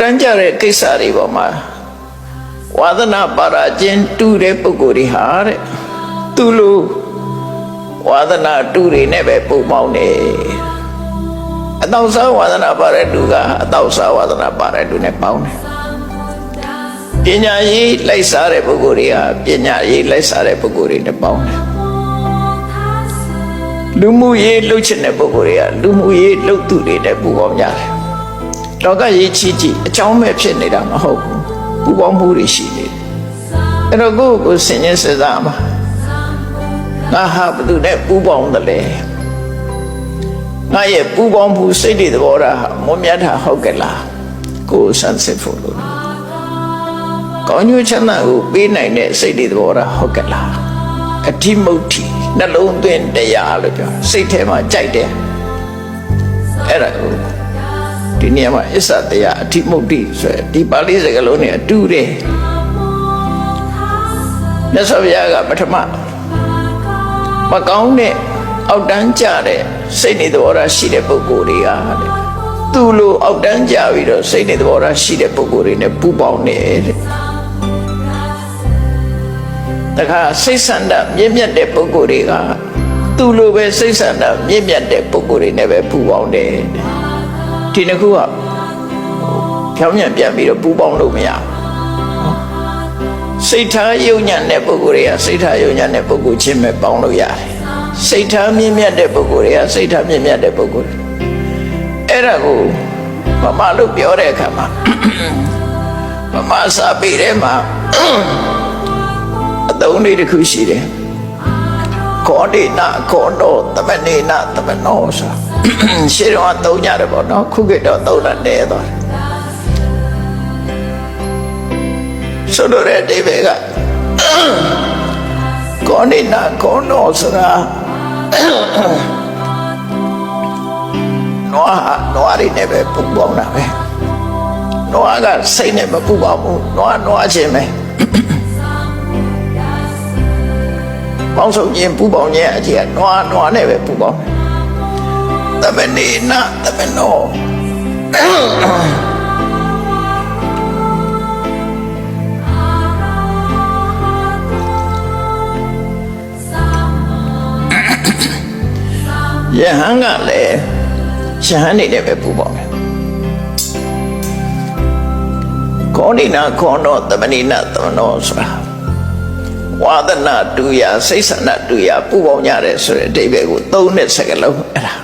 တန်းကြတဲ့ကိစ္စတွေပေါ်မှာဝါသနာပါရခြင်းတူတဲ့ပုဂ္ဂိုလ်တွေဟာတဲ့သူလိုဝါသနာတူတွေနဲ့ပဲပုံပေါင်းနေအတောက်စားဝါသနာပါတဲ့လူကအတောက်စားဝါသနာပါတဲ့လူနဲ့ပေါင်းတယ်ပညာရေးလိုက်စားတဲ့ပုဂ္ဂိုလ်တွေကပညာရေးလိုက်စားတဲ့ပုဂ္ဂိုလ်တွေနဲ့ပေါင်းတယ်လူမှုရေးလှုပ်ချင်တဲ့ပုဂ္ဂိုလ်တွေကလူမှုရေးလှုပ်သူတွေနဲ့ပူပေါင်းကြတယ် လောကရေးချီးကြည့်အကြောင်းမဲ့ဖြစ်နေတာမဟုတ်ဘူးပူပေါင်းမှုတွေရှိနေတယ်အဲ့တော့ကိုယ့်ကိုယ်ဆင်ញင်စစားမှာငါဟာဘယ်သူနဲ့ပူပေါင်းတယ်လဲငါရဲ့ပူပေါင်းမှုစိတ်တွေသဘောထားဟာမွန်မြတ်တာဟုတ်ကဲ့လားကိုယ်ဆန်းစစ်ဖို့လို့ကောင်းကျိုးချမ်းသာကိုပေးနိုင်တဲ့စိတ်တွေသဘောထားဟုတ်ကဲ့လားအဋ္ဌိမုဋ္ဌိနှလုံးသွင်းတရားလို့ပြောစိတ်ထဲမှာကြိုက်တယ်အဲ့ဒါကို ဒီနေရာမှာအစ္ဆတရားအဋ္ဌိမုဋ္ဌိဆိုရယ်ဒီပါဠိစကားလုံးနဲ့အတူတယ်မြတ်စွာဘုရားကပထမမကောင်းတဲ့အောက်တန်းကြတဲ့စိတ်နေသဘောထားရှိတဲ့ပုဂ္ဂိုလ်တွေကတဲ့သူ့လိုအောက်တန်းကြပြီးတော့စိတ်နေသဘောထားရှိတဲ့ပုဂ္ဂိုလ်တွေနဲ့ပူပေါင်းနေတဲ့တခါစိတ်ဆန္ဒမြင့်မြတ်တဲ့ပုဂ္ဂိုလ်တွေကသူ့လိုပဲစိတ်ဆန္ဒမြင့်မြတ်တဲ့ပုဂ္ဂိုလ်တွေနဲ့ပဲပူပေါင်းတယ် ဒီနှစ်ခုကဖြောင်းပြန်ပြန်ပြီးတော့ပူပေါင်းလို့မရဘူးစိတ်ထားယုံညံ့တဲ့ပုဂ္ဂိုလ်တွေကစိတ်ထားယုံညံ့တဲ့ပုဂ္ဂိုလ်ချင်းပဲပေါင်းလို့ရတယ်စိတ်ထားမြင့်မြတ်တဲ့ပုဂ္ဂိုလ်တွေကစိတ်ထားမြင့်မြတ်တဲ့ပုဂ္ဂိုလ်တွေအဲ့ဒါကိုမမလို့ပြောတဲ့အခါမှာမမစာပေထဲမှာအသုံးလေးတစ်ခုရှိတယ်ခောဒိနာခောတောတမနေနာတမနောဆို ရှင်းတော့သုံးကြတယ်ပေါ့နော်ခုခေတ်တော့သုံးတာနည်းသွားတယ်ဆိုလိုတဲ့အတိပ္ပယ်ကကောနိနာကောနောဆိုတာနွားဟာနွားတွေနဲ့ပဲပူပေါင်းတာပဲနွားကစိတ်နဲ့မပူပေါင်းဘူးနွားနွားချင်းပဲပေါင်းစုံခြင်းပူပေါင်းခြင်းအကြီးကနွားနွားနဲ့ပဲပူပေါင်းတယ် တမနေနာတမနောယဟန်ကလည်းယဟန်နေနဲ့ပဲပူပေါင်းတယ်ကောဏိနာခောနောတမနိနာတမနောဆိုတာဝါဒနာတူရစိတ်ဆန္ဒတူရပူပေါင်းကြတယ်ဆိုတဲ့အဓိပ္ပာယ်ကိုသုံးတဲ့စကားလုံးအဲ့ဒါ